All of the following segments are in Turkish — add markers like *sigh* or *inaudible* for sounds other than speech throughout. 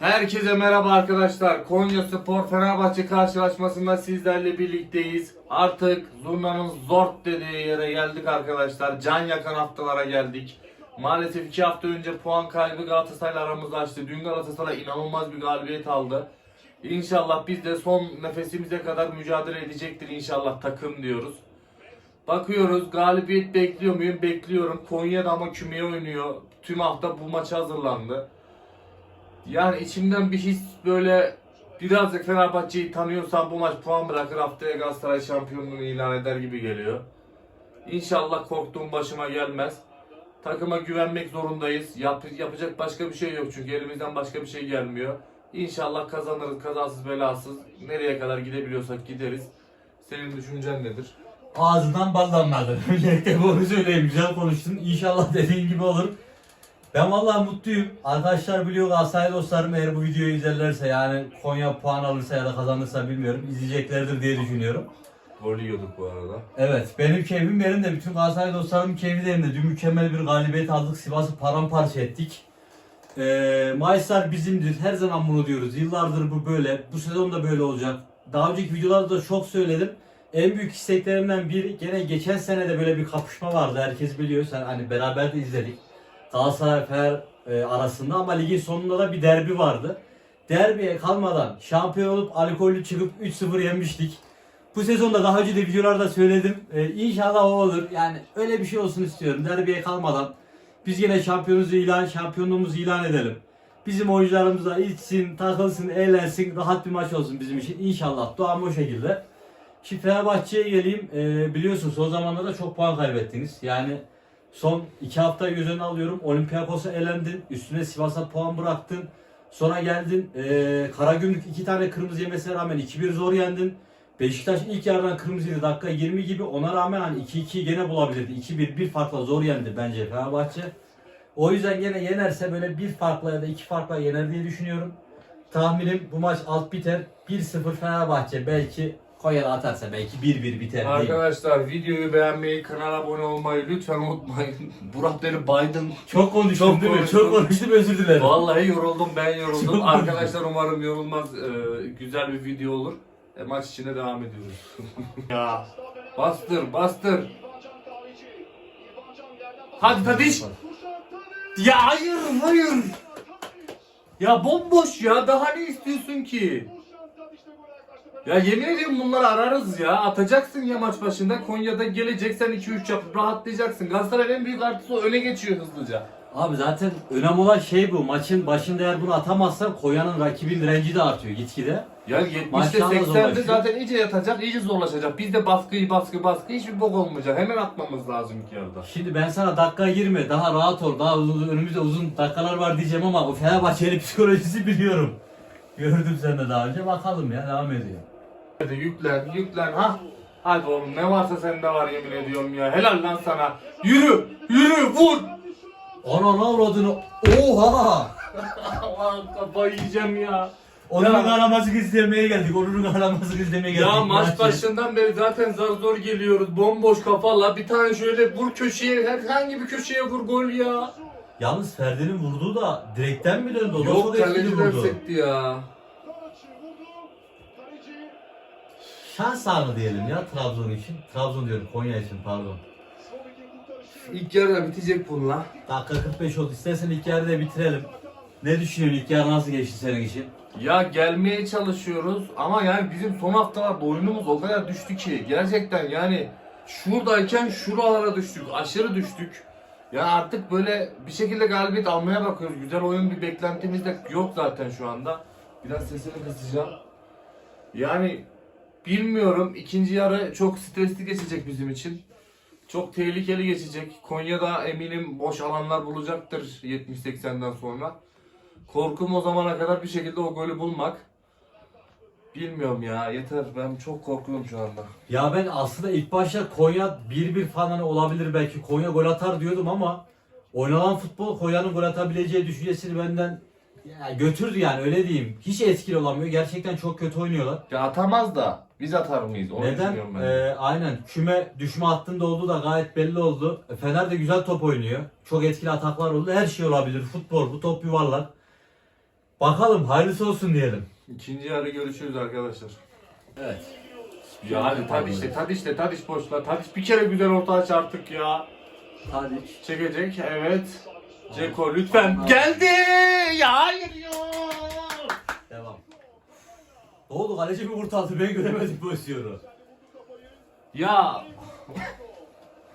Herkese merhaba arkadaşlar. Konya Spor Fenerbahçe karşılaşmasında sizlerle birlikteyiz. Artık zurnanın zort dediği yere geldik arkadaşlar. Can yakan haftalara geldik. Maalesef iki hafta önce puan kaybı Galatasaray'la aramızı açtı. Dün Galatasaray inanılmaz bir galibiyet aldı. İnşallah biz de son nefesimize kadar mücadele edecektir inşallah takım diyoruz. Bakıyoruz galibiyet bekliyor muyum? Bekliyorum. Konya'da ama kümeye oynuyor. Tüm hafta bu maça hazırlandı. Yani içimden bir his böyle birazcık Fenerbahçe'yi tanıyorsam bu maç puan bırakır haftaya Galatasaray şampiyonluğunu ilan eder gibi geliyor. İnşallah korktuğum başıma gelmez. Takıma güvenmek zorundayız. Yap, yapacak başka bir şey yok çünkü elimizden başka bir şey gelmiyor. İnşallah kazanırız kazasız belasız. Nereye kadar gidebiliyorsak gideriz. Senin düşüncen nedir? Ağzından bal damladı. *laughs* Öncelikle bunu söyleyeyim. Güzel konuştun. İnşallah dediğin gibi olur. Ben vallahi mutluyum. Arkadaşlar biliyor Galatasaray dostlarım eğer bu videoyu izlerlerse yani Konya puan alırsa ya da kazanırsa bilmiyorum. izleyeceklerdir diye düşünüyorum. Gol yiyorduk bu arada. Evet benim keyfim yerinde. Bütün Galatasaray dostlarımın keyfi de yerinde. Dün mükemmel bir galibiyet aldık. Sivas'ı paramparça ettik. Ee, Mayıslar bizimdir. Her zaman bunu diyoruz. Yıllardır bu böyle. Bu sezon da böyle olacak. Daha önceki videolarda da çok söyledim. En büyük isteklerimden biri gene geçen sene de böyle bir kapışma vardı. Herkes biliyor. Sen hani beraber de izledik. Galatasaray e, arasında ama ligin sonunda da bir derbi vardı. Derbiye kalmadan şampiyon olup alkollü çıkıp 3-0 yenmiştik. Bu sezonda daha önce de videolarda söyledim. Ee, inşallah o olur. Yani öyle bir şey olsun istiyorum. Derbiye kalmadan biz yine şampiyonumuzu ilan, şampiyonluğumuzu ilan edelim. Bizim oyuncularımız da içsin, takılsın, eğlensin, rahat bir maç olsun bizim için. İnşallah. Duam o şekilde. Şimdi Fenerbahçe'ye geleyim. Ee, biliyorsun son zamanlarda çok puan kaybettiniz. Yani son iki hafta göz önüne alıyorum. Olympiakos'a elendin. Üstüne Sivas'a puan bıraktın. Sonra geldin. Ee, Karagümrük iki tane kırmızı yemesine rağmen 2-1 zor yendin. Beşiktaş ilk yarıdan kırmızıydı. Dakika 20 gibi. Ona rağmen hani 2-2 gene bulabilirdi. 2-1 bir farkla zor yendi bence Fenerbahçe. O yüzden gene yenerse böyle bir farkla ya da iki farkla yener diye düşünüyorum. Tahminim bu maç alt biter. 1-0 Fenerbahçe belki Konya'da atarsa belki 1-1 biter diyeyim. Arkadaşlar videoyu beğenmeyi, kanala abone olmayı lütfen unutmayın. *laughs* Burak beni baydın. Çok konuştum Çok değil mi? konuştum. Çok konuştum özür dilerim. Vallahi yoruldum ben yoruldum. Çok Arkadaşlar umarım yorulmaz e, güzel bir video olur. E, maç içine devam ediyoruz. ya bastır bastır. Hadi Tadiş. Ya hayır hayır. Ya bomboş ya daha ne istiyorsun ki? Ya yemin ediyorum bunları ararız ya. Atacaksın ya maç başında. Konya'da geleceksen 2-3 yapıp rahatlayacaksın. Galatasaray'ın en büyük artısı o öne geçiyor hızlıca. Abi zaten önemli olan şey bu. Maçın başında eğer bunu atamazsan Konya'nın rakibin renci de artıyor gitgide. Yani 70'te Maçtan da 80'de zorlaşıyor. zaten iyice yatacak, iyice zorlaşacak. Biz de baskıyı baskı baskı hiçbir bok olmayacak. Hemen atmamız lazım ilk yarıda. Şimdi ben sana dakika girme, daha rahat ol, daha uzun, önümüzde uzun dakikalar var diyeceğim ama o Fenerbahçe'nin psikolojisi biliyorum. Gördüm sen de daha önce. Bakalım ya devam ediyor. Hadi yüklen, yüklen ha. Hadi oğlum ne varsa sende var yemin ediyorum ya. Helal lan sana. Yürü, yürü, vur. Ana avradını. Oha! *laughs* Allah'ım kafayı yiyeceğim ya. Onur'un Ya. kanaması izlemeye geldik. Onur'un kanaması izlemeye geldik. Ya maç Maçı. başından beri zaten zar zor geliyoruz. Bomboş kafala bir tane şöyle vur köşeye, herhangi bir köşeye vur gol ya. Yalnız Ferdi'nin vurduğu da direkten mi döndü? O Yok etkili kaleciler vurdu? sekti ya. Şans anı diyelim ya Trabzon için. Trabzon diyorum Konya için pardon. İlk yarıda bitecek bununla. Dakika 45 oldu. İstersen ilk yarıda bitirelim. Ne düşünüyorsun? İlk yarı nasıl geçti senin için? Ya gelmeye çalışıyoruz ama yani bizim son haftalarda oyunumuz o kadar düştü ki gerçekten yani şuradayken şuralara düştük, aşırı düştük. Ya artık böyle bir şekilde galibiyet almaya bakıyoruz. Güzel oyun bir beklentimiz de yok zaten şu anda. Biraz sesini kısacağım. Yani bilmiyorum ikinci yarı çok stresli geçecek bizim için. Çok tehlikeli geçecek. Konya'da eminim boş alanlar bulacaktır 70-80'den sonra. Korkum o zamana kadar bir şekilde o golü bulmak. Bilmiyorum ya yeter ben çok korkuyorum şu anda. Ya ben aslında ilk başta Konya 1-1 falan olabilir belki Konya gol atar diyordum ama oynanan futbol Konya'nın gol atabileceği düşüncesini benden ya götürdü yani öyle diyeyim. Hiç etkili olamıyor. Gerçekten çok kötü oynuyorlar. Ya atamaz da biz atar mıyız onu Neden? düşünüyorum ben. Ee, aynen. Küme düşme hattında olduğu da gayet belli oldu. E, Fener de güzel top oynuyor. Çok etkili ataklar oldu. Her şey olabilir. Futbol bu top yuvarlak. Bakalım hayırlısı olsun diyelim. İkinci yarı görüşürüz arkadaşlar. Evet. Ya hadi Tadiş'te, Tadiş'te, Tadiş boşla. Tadiş bir kere güzel orta aç artık ya. Hadi. Çekecek, evet. Ceko lütfen. Geldi! Ya hayır ya! Devam. Ne oldu kaleci mi kurtardı ben göremedim pozisyonu. Ya...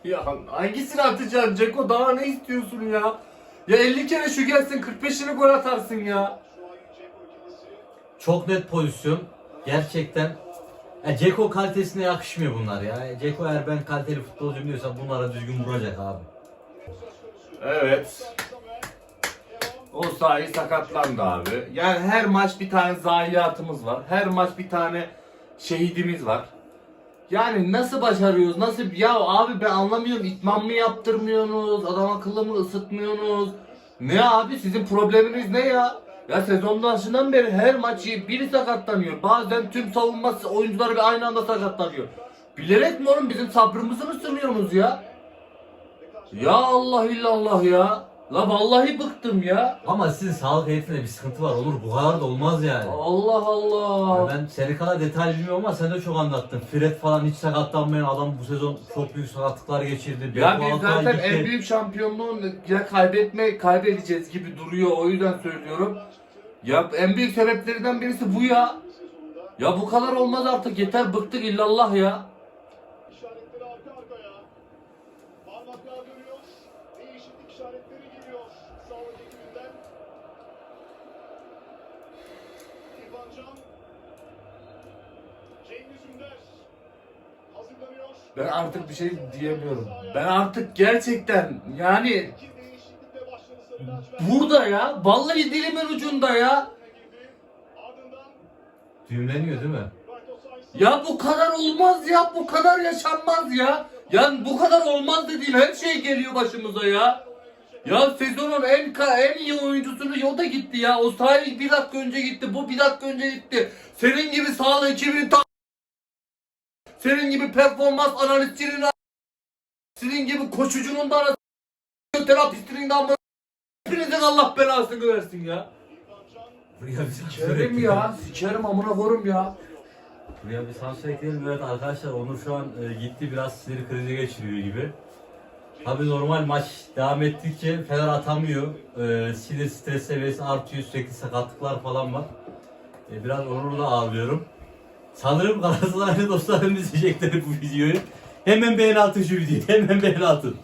ya hangisini atacaksın Ceko? Daha ne istiyorsun ya? Ya 50 kere şu gelsin 45'ini gol atarsın ya. Çok net pozisyon. Gerçekten ya Ceko kalitesine yakışmıyor bunlar ya. Ceko eğer ben kaliteli futbolcuyum diyorsa bunlara düzgün vuracak abi. Evet. O sahi sakatlandı abi. Yani her maç bir tane zayiatımız var. Her maç bir tane şehidimiz var. Yani nasıl başarıyoruz? Nasıl ya abi ben anlamıyorum. İtman mı yaptırmıyorsunuz? Adam akıllı mı ısıtmıyorsunuz? Ne abi sizin probleminiz ne ya? Ya sezon başından beri her maç biri sakatlanıyor. Bazen tüm savunma oyuncuları bir aynı anda sakatlanıyor. Bilerek mi oğlum bizim sabrımızı mı sınıyorsunuz ya? Ya Allah illallah ya. La vallahi bıktım ya. Ama sizin sağlık heyetinde bir sıkıntı var olur. Bu kadar da olmaz yani. Allah Allah. Ya ben seni kadar detaylı ama sen de çok anlattın. Fred falan hiç sakatlanmayan adam bu sezon çok büyük sakatlıklar geçirdi. Ya Beko biz Altay zaten gitti. en büyük şampiyonluğu ya kaybetme kaybedeceğiz gibi duruyor o yüzden söylüyorum. Ya en büyük sebeplerinden birisi bu ya. Ya bu kadar olmaz artık yeter bıktık illallah ya. Ben artık bir şey diyemiyorum. Ben artık gerçekten yani burada ya vallahi dilimin ucunda ya. Düğümleniyor değil mi? Ya bu kadar olmaz ya bu kadar yaşanmaz ya. Yani bu kadar olmaz dediğin her şey geliyor başımıza ya. Ya sezonun en en iyi oyuncusunu yolda gitti ya. O sahi bir dakika önce gitti. Bu bir dakika önce gitti. Senin gibi ekibini ta- senin gibi performans analistçinin a- senin gibi koşucunun da ana- terapistinin de ama hepinizin Allah belasını versin ya. Buraya bir sansür Sikerim ekleyelim. ya. Sikerim amına korum ya. Buraya bir sansür ekleyelim. Evet arkadaşlar Onur şu an e, gitti biraz sinir krizi geçiriyor gibi. Tabi normal maç devam ettikçe Fener atamıyor. E, sinir stres seviyesi artıyor. Sürekli sakatlıklar falan var. E, biraz Onur'la ağlıyorum. Sanırım Galatasaraylı dostlarım izleyecekler bu videoyu. Hemen beğen atın şu videoyu. Hemen beğen atın.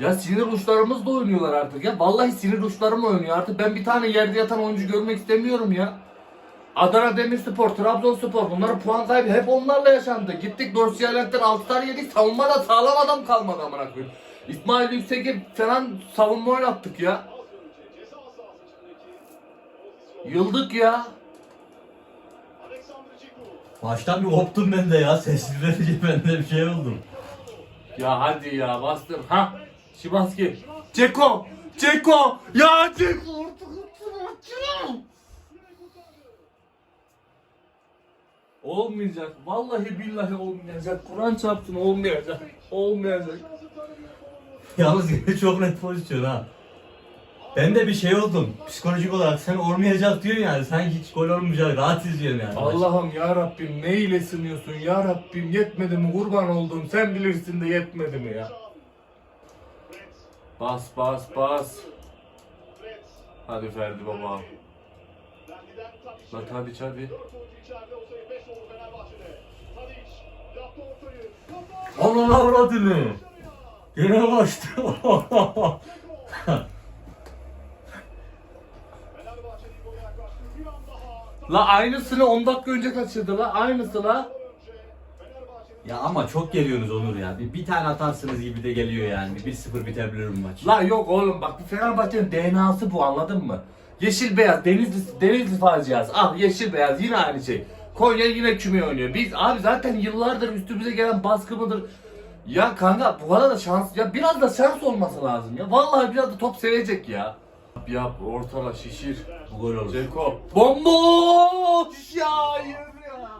Ya sinir uçlarımız da oynuyorlar artık ya. Vallahi sinir uçlarım oynuyor artık. Ben bir tane yerde yatan oyuncu görmek istemiyorum ya. Adana Demirspor, Trabzonspor bunların puan kaybı hep onlarla yaşandı. Gittik Dorsiyalent'ten 6 tane yedik. Savunmada sağlam adam kalmadı amına koyayım. İsmail Yüksek'e falan savunma oynattık ya. Az önce ceza sahası içindeki pozisyon. Yıldık ya. Maçtan bir koptum ben de ya. Sessiz verince *laughs* ben de bir şey oldum. Ya hadi ya bastır. Ha. Şimanski. Ceko. Ceko. Ya Ceko. Olmayacak. Vallahi billahi olmayacak. Kur'an çarpsın olmayacak. Olmayacak. Yalnız çok net pozisyon ha. Ben de bir şey oldum. Psikolojik olarak sen olmayacak diyorsun yani. Sanki hiç gol olmayacak. Rahat izliyorum yani. Allah'ım ya Rabbim ne ile sınıyorsun ya Rabbim yetmedi mi kurban olduğum sen bilirsin de yetmedi mi ya. Bas bas bas. Hadi Ferdi baba. Ferdi'den Tadic'e. La hadi hadi. Dört oyuncu içeride o sayı beş oldu Fenerbahçe'de. Tadic yaptı ortayı. Kafa. Onun avradını. Yine kaçtı. Fenerbahçe İbo'ya yaklaştı. Bir an daha. La aynısını 10 dakika önce kaçırdı la aynısı la. Ya ama çok geliyorsunuz Onur ya. Bir, bir tane atarsınız gibi de geliyor yani. Bir 1-0 bitebilir bu maç. La yok oğlum bak bu Fenerbahçe'nin DNA'sı bu anladın mı? Yeşil beyaz Denizli, Denizli faciası al yeşil beyaz yine aynı şey. Konya yine küme oynuyor. Biz abi zaten yıllardır üstümüze gelen baskı mıdır? Ya kanka bu kadar da şans ya biraz da şans olması lazım ya. Vallahi biraz da top sevecek ya. Yap ortala şişir. Bu gol olur. Ceko. Bomboş ya hayır ya.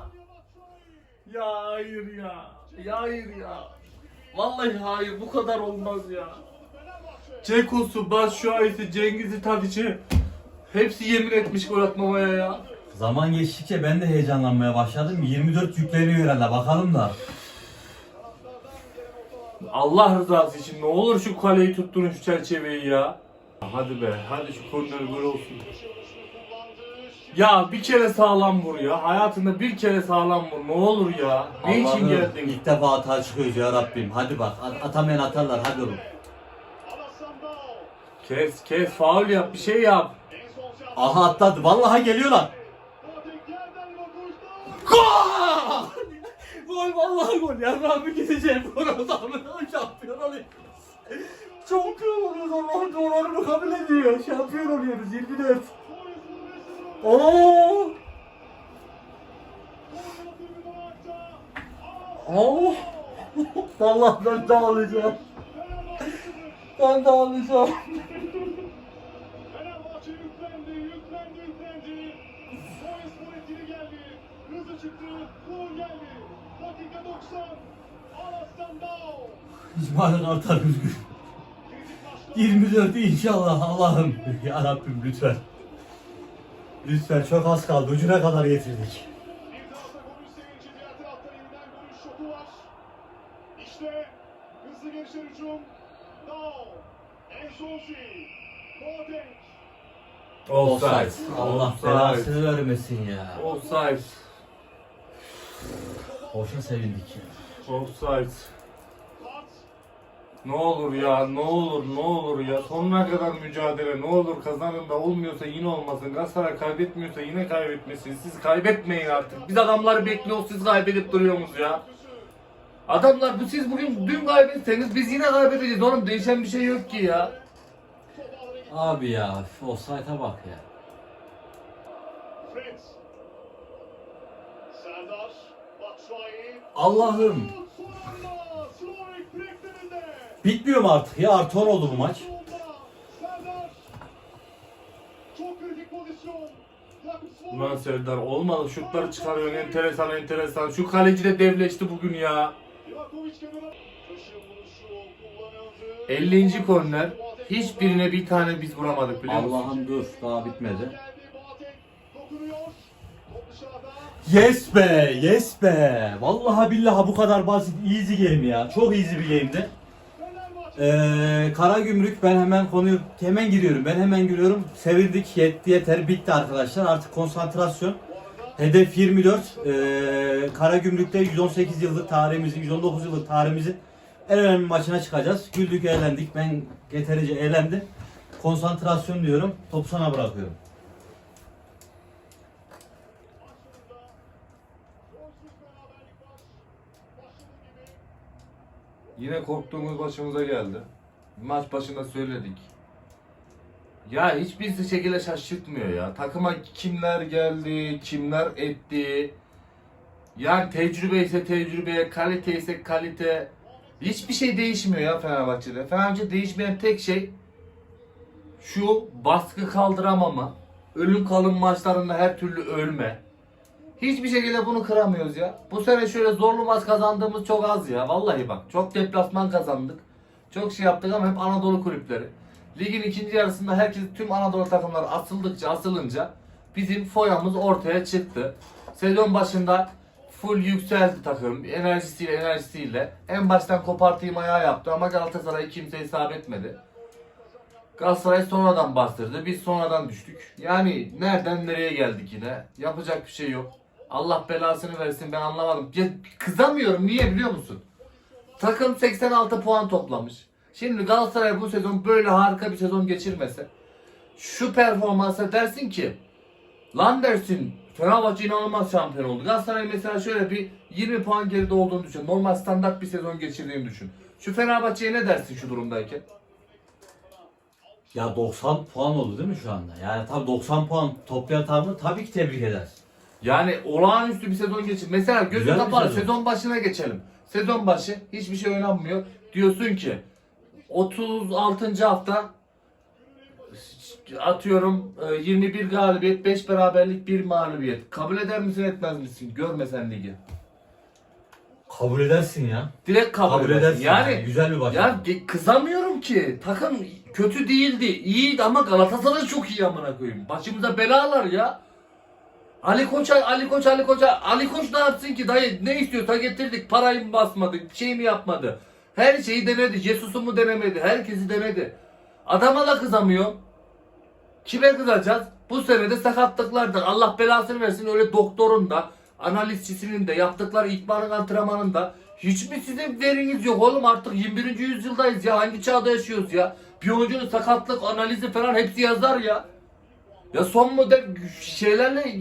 Ya hayır ya. Ya hayır ya. Vallahi hayır bu kadar olmaz ya. Ceko'su, Başşuay'sı, Cengiz'i, Tadic'i hepsi yemin etmiş gol atmamaya ya. Zaman geçtikçe ben de heyecanlanmaya başladım. 24 yükleniyor herhalde bakalım da. Allah rızası için ne olur şu kaleyi tutturun şu çerçeveyi ya. Hadi be, hadi şu korner gol olsun. Ya bir kere sağlam vur ya. Hayatında bir kere sağlam vur. Ne olur ya. Ne için Allah'ım, geldin? İlk defa hata çıkıyoruz ya Rabbim. Hadi bak at- atamayan atarlar hadi oğlum. Kes kes faul yap bir şey yap. Aha atladı. Vallahi geliyorlar. Gol! Gol vallahi gol. Ya Rabbi gideceğim. Gol adamın şampiyon oluyor. Şampiyon oluyoruz Allah'ın dualarını kabul ediyor. Şampiyon oluyoruz 24. Oo! Oo! Vallahi ben dağılacağım. Ben dağılacağım. Hızlı çıktı, gol geldi. Dakika 90. İsmail Kartal üzgün. Kritik maçta 24 inşallah Allah'ım. Ya Rabbim lütfen. Lütfen çok az kaldı. Ucuna kadar getirdik. İşte hızlı gelişen hücum. Dao. Ensonsi. Boateng. Offside. Allah belasını vermesin ya. Offside. Boşa sevindik ya. Offside. Ne olur ya, ne olur, ne olur ya. Sonuna kadar mücadele, ne olur kazanın da olmuyorsa yine olmasın. Galatasaray kaybetmiyorsa yine kaybetmesin. Siz kaybetmeyin artık. Biz adamları bekliyoruz, siz kaybedip duruyorsunuz ya. Adamlar bu siz bugün dün kaybetseniz biz yine kaybedeceğiz oğlum. Değişen bir şey yok ki ya. Abi ya o sayta bak ya. Fred. Serdar. Batshuayi. Allah'ım. Bitmiyor mu artık ya? Artı 10 oldu bu maç. Ulan. Serdar olmadı şutları çıkarıyorsun enteresan enteresan. Şu kaleci de devleşti bugün ya. Livakovic kenara. Köşe vuruşu kullanıldı. 50. korner. Hiçbirine bir tane biz vuramadık biliyor musun? Allah'ım dur daha bitmedi. Yes be, yes be. Vallahi billahi bu kadar basit, easy game ya. Çok easy bir game'di. Ee, Karagümrük ben hemen konuyu hemen giriyorum. Ben hemen giriyorum. Sevindik yetti yeter bitti arkadaşlar. Artık konsantrasyon. Hedef 24. Ee, Karagümrük'te 118 yıllık tarihimizin, 119 yıllık tarihimizin en önemli maçına çıkacağız. Güldük eğlendik. Ben yeterince eğlendim. Konsantrasyon diyorum. Topu sana bırakıyorum. Golsüz beraberlik var. Başladığı gibi. Yine korktuğumuz başımıza geldi. Maç başında söyledik. Ya hiçbir şekilde şaşırtmıyor ya. Takıma kimler geldi, kimler etti. Yani tecrübe ise tecrübe, kalite ise kalite. Hiçbir şey değişmiyor ya Fenerbahçe'de. Fenerbahçe değişmeyen tek şey şu baskı kaldıramama. Ölüm kalım maçlarında her türlü ölme. Hiçbir şekilde bunu kıramıyoruz ya. Bu sene şöyle zorlu maç kazandığımız çok az ya. Vallahi bak çok deplasman kazandık. Çok şey yaptık ama hep Anadolu kulüpleri. Ligin ikinci yarısında herkes tüm Anadolu takımları asıldıkça asılınca bizim foyamız ortaya çıktı. Sezon başında full yükseldi takım. Enerjisiyle enerjisiyle. En baştan kopartayım ayağı yaptı ama Galatasaray kimse hesap etmedi. Galatasaray sonradan bastırdı. Biz sonradan düştük. Yani nereden nereye geldik yine? Yapacak bir şey yok. Allah belasını versin ben anlamadım. Ya, kızamıyorum niye biliyor musun? Takım 86 puan toplamış. Şimdi Galatasaray bu sezon böyle harika bir sezon geçirmese şu performansa dersin ki lan dersin Fenerbahçe inanılmaz şampiyon oldu. Galatasaray mesela şöyle bir 20 puan geride olduğunu düşün. Normal standart bir sezon geçirdiğini düşün. Şu Fenerbahçe'ye ne dersin şu durumdayken? Ya 90 puan oldu değil mi şu anda? Yani tabii 90 puan toplayan takımı tabii ki tebrik ederiz. Yani olağanüstü bir sezon geçir. Mesela gözü Güzel bir kapalı sezon. sezon başına geçelim. Sezon başı hiçbir şey oynanmıyor. Diyorsun ki 36. hafta atıyorum e, 21 galibiyet, 5 beraberlik, 1 mağlubiyet. Kabul eder misin etmez misin? Görmesen ligi. Kabul edersin ya. Direkt kabul, Kabul edersin. edersin. Yani güzel bir başarı. ya ge- kızamıyorum ki. Takım kötü değildi. İyiydi ama Galatasaray çok iyi amına koyayım. Başımıza belalar ya. Ali Koç'a, Ali Koç, Ali Koç'a, Ali Koç ne yapsın ki dayı ne istiyorsa getirdik. Parayı mı basmadık, şey mi yapmadı. Her şeyi denedi. Jesus'u mu denemedi, herkesi denedi. Adama da kızamıyor. Kime kızacağız? Bu sene de sakatlıklardır. Allah belasını versin öyle doktorun da, analistçisinin de, yaptıkları ikbarın antrenmanında. Hiç mi sizin veriniz yok oğlum artık 21. yüzyıldayız ya. Hangi çağda yaşıyoruz ya? Bir oyuncunun sakatlık analizi falan hepsi yazar ya. Ya son model şeylerle,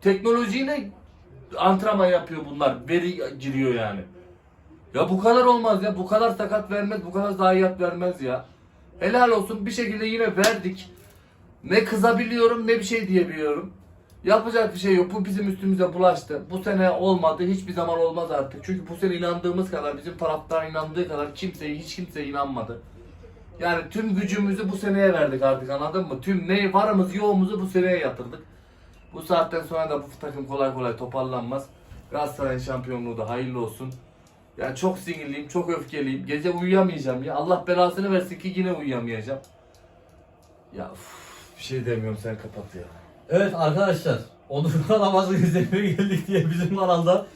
teknolojiyle antrenman yapıyor bunlar. Veri giriyor yani. Ya bu kadar olmaz ya. Bu kadar sakat vermez, bu kadar zayiat vermez ya. Helal olsun bir şekilde yine verdik. Ne kızabiliyorum ne bir şey diyebiliyorum. Yapacak bir şey yok. Bu bizim üstümüze bulaştı. Bu sene olmadı. Hiçbir zaman olmaz artık. Çünkü bu sene inandığımız kadar, bizim taraftar inandığı kadar kimseye, hiç kimseye inanmadı. Yani tüm gücümüzü bu seneye verdik artık anladın mı? Tüm ne varımız yoğumuzu bu seneye yatırdık. Bu saatten sonra da bu takım kolay kolay toparlanmaz. Galatasaray'ın şampiyonluğu da hayırlı olsun. Yani çok sinirliyim, çok öfkeliyim. Gece uyuyamayacağım ya. Allah belasını versin ki yine uyuyamayacağım. Ya uf, bir şey demiyorum sen kapat ya. Evet arkadaşlar, Onur'un namazını izlemeye geldik diye bizim kanalda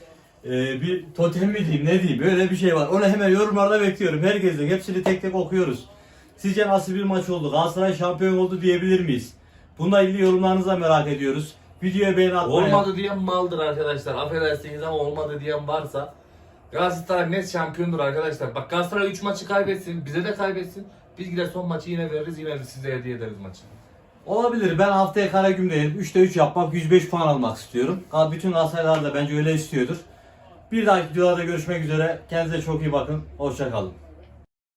e, bir totem mi diyeyim ne diyeyim böyle bir şey var. Onu hemen yorumlarda bekliyorum. Herkesin hepsini tek tek okuyoruz. Sizce nasıl bir maç oldu? Galatasaray şampiyon oldu diyebilir miyiz? Bununla ilgili yorumlarınızı da merak ediyoruz. Videoya beğeni atmayı. Olmadı diyen maldır arkadaşlar. Affedersiniz ama olmadı diyen varsa Galatasaray net şampiyondur arkadaşlar. Bak Galatasaray 3 maçı kaybetsin, bize de kaybetsin. Biz gider son maçı yine veririz, yine size hediye ederiz maçı. Olabilir. Ben haftaya Karagümrük'teyim. 3'te 3 yapmak, 105 puan almak istiyorum. Bütün Galatasaraylılar da bence öyle istiyordur. Bir dahaki videolarda görüşmek üzere. Kendinize çok iyi bakın. Hoşçakalın.